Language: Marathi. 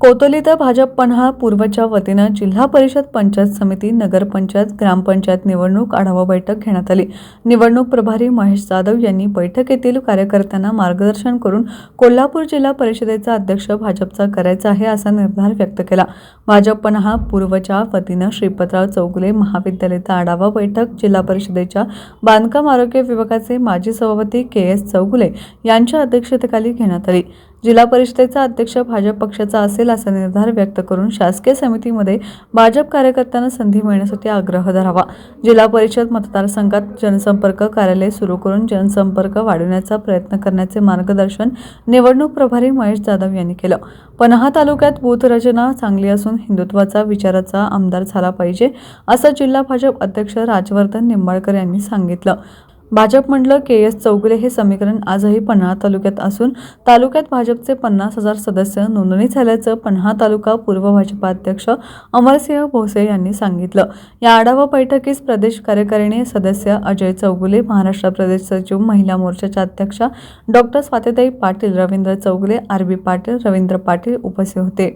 कोतोली तर भाजप पन्हाळ पूर्वच्या वतीनं जिल्हा परिषद पंचायत समिती नगरपंचायत ग्रामपंचायत निवडणूक आढावा बैठक घेण्यात आली. निवडणूक प्रभारी महेश जाधव यांनी बैठकीतील कार्यकर्त्यांना मार्गदर्शन करून कोल्हापूर जिल्हा परिषदेचा अध्यक्ष भाजपचा करायचा आहे असा निर्धार व्यक्त केला. भाजप पन्हाळ पूर्वच्या वतीनं श्रीपतराव चौगुले महाविद्यालयाचा आढावा बैठक जिल्हा परिषदेच्या बांधकाम आरोग्य विभागाचे माजी सभापती के एस चौगुले यांच्या अध्यक्षतेखाली घेण्यात आली. जिल्हा परिषदेचा अध्यक्ष भाजप पक्षाचा असेल असा निर्धार व्यक्त करून शासकीय समितीमध्ये भाजप कार्यकर्त्यांना संधी मिळण्यासाठी आग्रह धरावा. जिल्हा परिषद मतदारसंघात जनसंपर्क कार्यालय सुरू करून जनसंपर्क वाढवण्याचा प्रयत्न करण्याचे मार्गदर्शन निवडणूक प्रभारी महेश जाधव यांनी केलं. पन्हा तालुक्यात बूथ रचना चांगली असून हिंदुत्वाचा विचाराचा आमदार झाला पाहिजे असं जिल्हा भाजप अध्यक्ष राजवर्धन निंबाळकर यांनी सांगितलं. भाजप म्हटलं के एस चौगुले हे समीकरण आजही पन्हाळा तालुक्यात असून तालुक्यात भाजपचे पन्नास हजार सदस्य नोंदणी झाल्याचं पन्हाळा तालुका पूर्व भाजपा अध्यक्ष अमरसिंह भोसे यांनी सांगितलं. या आढावा बैठकीस प्रदेश कार्यकारिणी सदस्य अजय चौगुले महाराष्ट्र प्रदेश सचिव महिला मोर्चाच्या अध्यक्षा doctor Swatitai Patil Ravindra Chougule R B Patil Ravindra Patil उपस्थित होते.